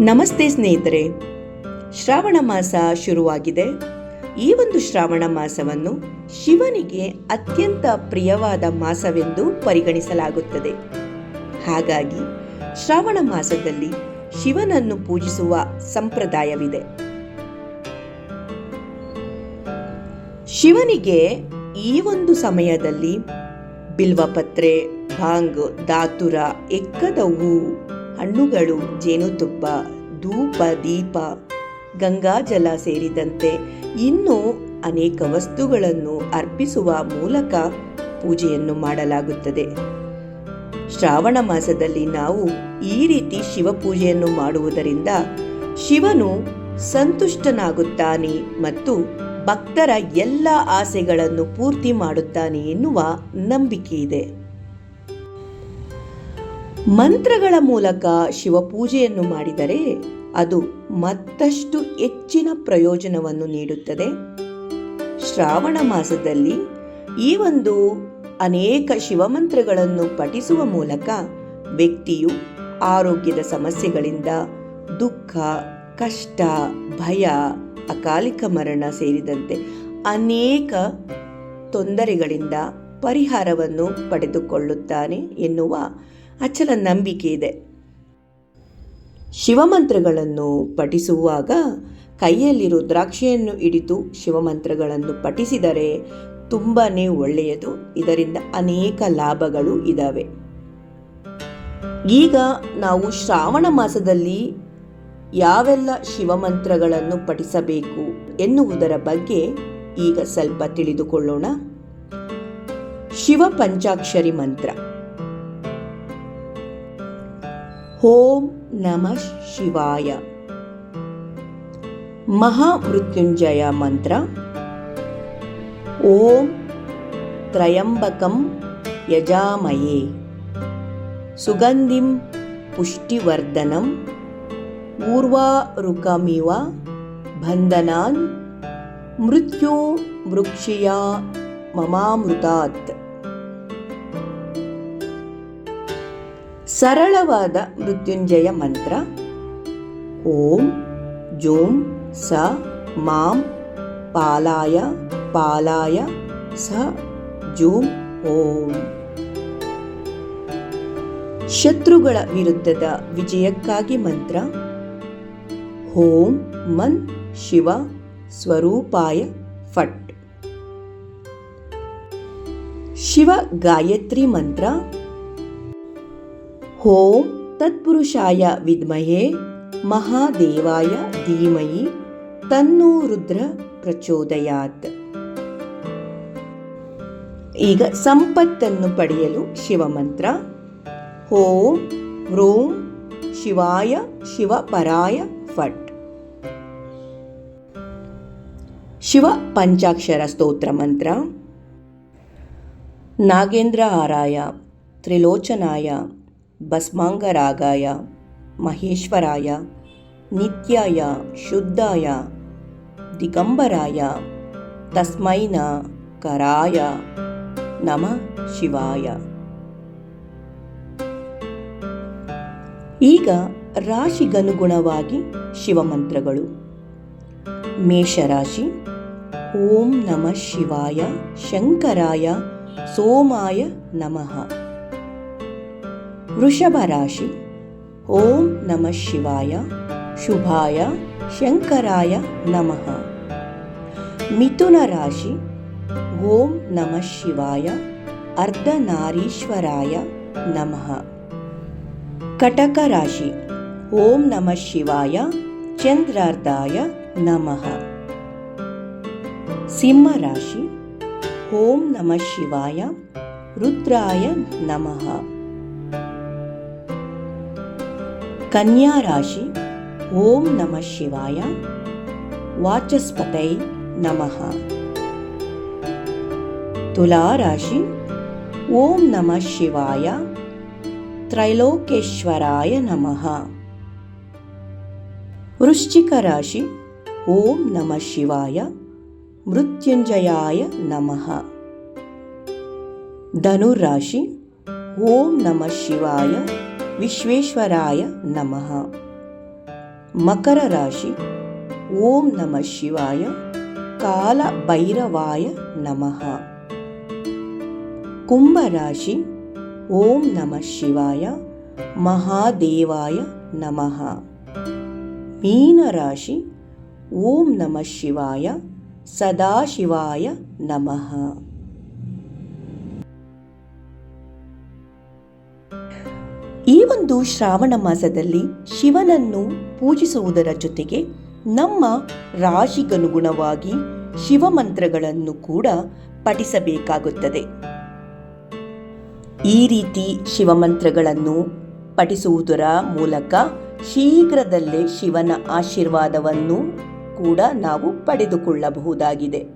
ನಮಸ್ತೆ ಸ್ನೇಹಿತರೆ. ಶ್ರಾವಣ ಮಾಸ ಶುರುವಾಗಿದೆ. ಈ ಒಂದು ಶ್ರಾವಣ ಮಾಸವನ್ನು ಶಿವನಿಗೆ ಅತ್ಯಂತ ಪ್ರಿಯವಾದ ಮಾಸವೆಂದು ಪರಿಗಣಿಸಲಾಗುತ್ತದೆ. ಹಾಗಾಗಿ ಶ್ರಾವಣ ಮಾಸದಲ್ಲಿ ಶಿವನನ್ನು ಪೂಜಿಸುವ ಸಂಪ್ರದಾಯವಿದೆ. ಶಿವನಿಗೆ ಈ ಒಂದು ಸಮಯದಲ್ಲಿ ಬಿಲ್ವಪತ್ರೆ, ಭಾಂಗ್ ದಾತುರ ಎಕ್ಕದ ಹೂ ಹಣ್ಣುಗಳು, ಜೇನುತುಪ್ಪ, ಧೂಪ, ದೀಪ ಗಂಗಾಜಲ ಸೇರಿದಂತೆ ಇನ್ನೂ ಅನೇಕ ವಸ್ತುಗಳನ್ನು ಅರ್ಪಿಸುವ ಮೂಲಕ ಪೂಜೆಯನ್ನು ಮಾಡಲಾಗುತ್ತದೆ. ಶ್ರಾವಣ ಮಾಸದಲ್ಲಿ ನಾವು ಈ ರೀತಿ ಶಿವ ಪೂಜೆಯನ್ನು ಮಾಡುವುದರಿಂದ ಶಿವನು ಸಂತುಷ್ಟನಾಗುತ್ತಾನೆ ಮತ್ತು ಭಕ್ತರ ಎಲ್ಲ ಆಸೆಗಳನ್ನು ಪೂರ್ತಿ ಮಾಡುತ್ತಾನೆ ಎನ್ನುವ ನಂಬಿಕೆ ಇದೆ. ಮಂತ್ರಗಳ ಮೂಲಕ ಶಿವಪೂಜೆಯನ್ನು ಮಾಡಿದರೆ ಅದು ಮತ್ತಷ್ಟು ಹೆಚ್ಚಿನ ಪ್ರಯೋಜನವನ್ನು ನೀಡುತ್ತದೆ. ಶ್ರಾವಣ ಮಾಸದಲ್ಲಿ ಈ ಒಂದು ಅನೇಕ ಶಿವಮಂತ್ರಗಳನ್ನು ಪಠಿಸುವ ಮೂಲಕ ವ್ಯಕ್ತಿಯು ಆರೋಗ್ಯದ ಸಮಸ್ಯೆಗಳಿಂದ ದುಃಖ, ಕಷ್ಟ, ಭಯ, ಅಕಾಲಿಕ ಮರಣ ಸೇರಿದಂತೆ ಅನೇಕ ತೊಂದರೆಗಳಿಂದ ಪರಿಹಾರವನ್ನು ಪಡೆದುಕೊಳ್ಳುತ್ತಾನೆ ಎನ್ನುವ ಅಚಲ ನಂಬಿಕೆ ಇದೆ. ಶಿವಮಂತ್ರಗಳನ್ನು ಪಠಿಸುವಾಗ ಕೈಯಲ್ಲಿ ರುದ್ರಾಕ್ಷಿಯನ್ನು ಹಿಡಿದು ಶಿವಮಂತ್ರಗಳನ್ನು ಪಠಿಸಿದರೆ ತುಂಬಾ ಒಳ್ಳೆಯದು. ಇದರಿಂದ ಅನೇಕ ಲಾಭಗಳು ಇದ್ದಾವೆ ಈಗ ನಾವು ಶ್ರಾವಣ ಮಾಸದಲ್ಲಿ ಯಾವೆಲ್ಲ ಶಿವಮಂತ್ರಗಳನ್ನು ಪಠಿಸಬೇಕು ಎನ್ನುವುದರ ಬಗ್ಗೆ ಈಗ ಸ್ವಲ್ಪ ತಿಳಿದುಕೊಳ್ಳೋಣ. ಶಿವ ಪಂಚಾಕ್ಷರಿ ಮಂತ್ರ. ॐ नमः शिवाय। महामृत्युञ्जय मन्त्र ॐ त्रयम्बकं यजामये। सुगन्धिं पुष्टिवर्धनम् पूर्वारुकमिव बन्धनान्। मृत्यो वृक्षया ममामृतात्। ಸರಳವಾದ ಮೃತ್ಯುಂಜಯ ಮಂತ್ರ. ಓಂ, ಜೋಂ, ಸ, ಮಾಂ, ಪಾಲಾಯ ಪಾಲಾಯ, ಸ, ಜೂಂ, ಓಂ. ಶತ್ರುಗಳ ವಿರುದ್ಧದ ವಿಜಯಕ್ಕಾಗಿ ಮಂತ್ರ. ಓಂ ಮನ್, ಶಿವ, ಸ್ವರೂಪಾಯ, ಫಟ್. ಶಿವ ಗಾಯತ್ರಿ ಮಂತ್ರ. ಓಂ ತತ್ಪುರುಷಾಯ ವಿದ್ಮಹೇ ಮಹಾದೇವಾಯ ಧೀಮಯಿ ತನ್ನೋ ರುದ್ರ ಪ್ರಚೋದಯಾತ್. ಈಗ ಸಂಪತ್ತನ್ನು ಪಡೆಯಲು ಶಿವಮಂತ್ರ. ಓಂ ರೋಂ ಶಿವಾಯ ಶಿವಪರಾಯ ಫಟ್. ಶಿವ ಪಂಚಾಕ್ಷರ ಸ್ತೋತ್ರ ಮಂತ್ರ. ನಾಗೇಂದ್ರ ಆರಾಯ, ತ್ರಿಲೋಚನಾಯ ಭಸ್ಮಾಂಗರಾಗಾಯ, ಮಹೇಶ್ವರಾಯ, ನಿತ್ಯಾಯ, ಶುದ್ಧಾಯ, ದಿಗಂಬರಾಯ, ತಸ್ಮೈನ ಕರಾಯ, ನಮ ಶಿವಾಯ. ಈಗ ರಾಶಿಗನುಗುಣವಾಗಿ ಶಿವಮಂತ್ರಗಳು. ಮೇಷರಾಶಿ, ಓಂ ನಮಃ ಶಿವಾಯ, ಶಂಕರಾಯ, ಸೋಮಾಯ ನಮಃ. वृषभराशि। ॐ नमः शिवाय शुभाय शङ्कराय नमः। मिथुनराशि। ॐ नमः शिवाय अर्धनारीश्वराय नमः। कटकराशि। ॐ नमः शिवाय चन्द्रार्धाय नमः। सिंहराशि। ॐ नमः शिवाय रुद्राय नमः। कन्या राशि ॐ नमः शिवाय वाचस्पतै नमः। तुला राशि ॐ नमः शिवाय त्रैलोकेश्वराय नमः। वृश्चिकराशि ॐ नमः शिवाय मृत्युञ्जयाय नमः। धनुराशि ॐ नमः शिवाय विश्वेश्वराय नमः। मकरराशि ॐ नमः शिवाय कालभैरवाय नमः। कुम्भराशि ॐ नमः शिवाय महादेवाय नमः। मीनराशि ॐ नमः शिवाय सदाशिवाय नमः। ಈ ಒಂದು ಶ್ರಾವಣ ಮಾಸದಲ್ಲಿ ಶಿವನನ್ನು ಪೂಜಿಸುವುದರ ಜೊತೆಗೆ ನಮ್ಮ ರಾಶಿಗನುಗುಣವಾಗಿ ಶಿವಮಂತ್ರಗಳನ್ನು ಕೂಡ ಪಠಿಸಬೇಕಾಗುತ್ತದೆ. ಈ ರೀತಿ ಶಿವಮಂತ್ರಗಳನ್ನು ಪಠಿಸುವುದರ ಮೂಲಕ ಶೀಘ್ರದಲ್ಲೇ ಶಿವನ ಆಶೀರ್ವಾದವನ್ನು ಕೂಡ ನಾವು ಪಡೆದುಕೊಳ್ಳಬಹುದಾಗಿದೆ.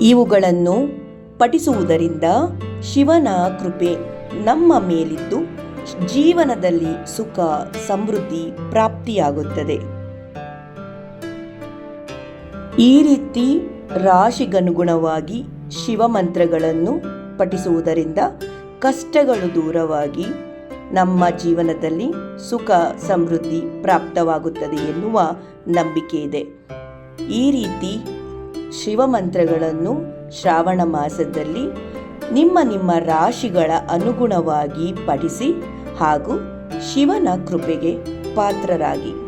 ಇವುಗಳನ್ನು ಪಠಿಸುವುದರಿಂದ ಶಿವನ ಕೃಪೆ ನಮ್ಮ ಮೇಲಿದ್ದು ಜೀವನದಲ್ಲಿ ಸುಖ, ಸಮೃದ್ಧಿ ಪ್ರಾಪ್ತಿಯಾಗುತ್ತದೆ. ಈ ರೀತಿ ರಾಶಿಗನುಗುಣವಾಗಿ ಶಿವಮಂತ್ರಗಳನ್ನು ಪಠಿಸುವುದರಿಂದ ಕಷ್ಟಗಳು ದೂರವಾಗಿ ನಮ್ಮ ಜೀವನದಲ್ಲಿ ಸುಖ, ಸಮೃದ್ಧಿ ಪ್ರಾಪ್ತವಾಗುತ್ತದೆ ಎನ್ನುವ ನಂಬಿಕೆ ಇದೆ. ಈ ರೀತಿ ಶಿವಮಂತ್ರಗಳನ್ನು ಶ್ರಾವಣ ಮಾಸದಲ್ಲಿ ನಿಮ್ಮ ನಿಮ್ಮ ರಾಶಿಗಳ ಅನುಗುಣವಾಗಿ ಪಠಿಸಿ ಹಾಗೂ ಶಿವನ ಕೃಪೆಗೆ ಪಾತ್ರರಾಗಿ.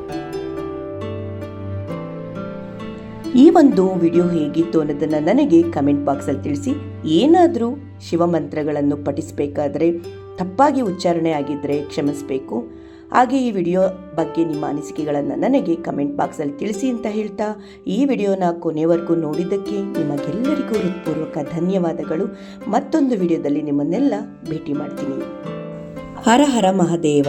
ಈ ಒಂದು ವಿಡಿಯೋ ಹೇಗಿತ್ತು ಅನ್ನೋದನ್ನು ನನಗೆ ಕಮೆಂಟ್ ಬಾಕ್ಸಲ್ಲಿ ತಿಳಿಸಿ. ಏನಾದರೂ ಶಿವಮಂತ್ರಗಳನ್ನು ಪಠಿಸಬೇಕಾದ್ರೆ ತಪ್ಪಾಗಿ ಉಚ್ಚಾರಣೆ ಆಗಿದ್ದರೆ ಕ್ಷಮಿಸಬೇಕು. ಹಾಗೆ ಈ ವಿಡಿಯೋ ಬಗ್ಗೆ ನಿಮ್ಮ ಅನಿಸಿಕೆಗಳನ್ನು ನನಗೆ ಕಮೆಂಟ್ ಬಾಕ್ಸಲ್ಲಿ ತಿಳಿಸಿ ಅಂತ ಹೇಳ್ತಾ, ಈ ವಿಡಿಯೋನ ಕೊನೆವರೆಗೂ ನೋಡಿದ್ದಕ್ಕೆ ನಿಮಗೆಲ್ಲರಿಗೂ ಹೃತ್ಪೂರ್ವಕ ಧನ್ಯವಾದಗಳು. ಮತ್ತೊಂದು ವಿಡಿಯೋದಲ್ಲಿ ನಿಮ್ಮನ್ನೆಲ್ಲ ಭೇಟಿ ಮಾಡ್ತೀನಿ. ಹರ ಹರ ಮಹದೇವ.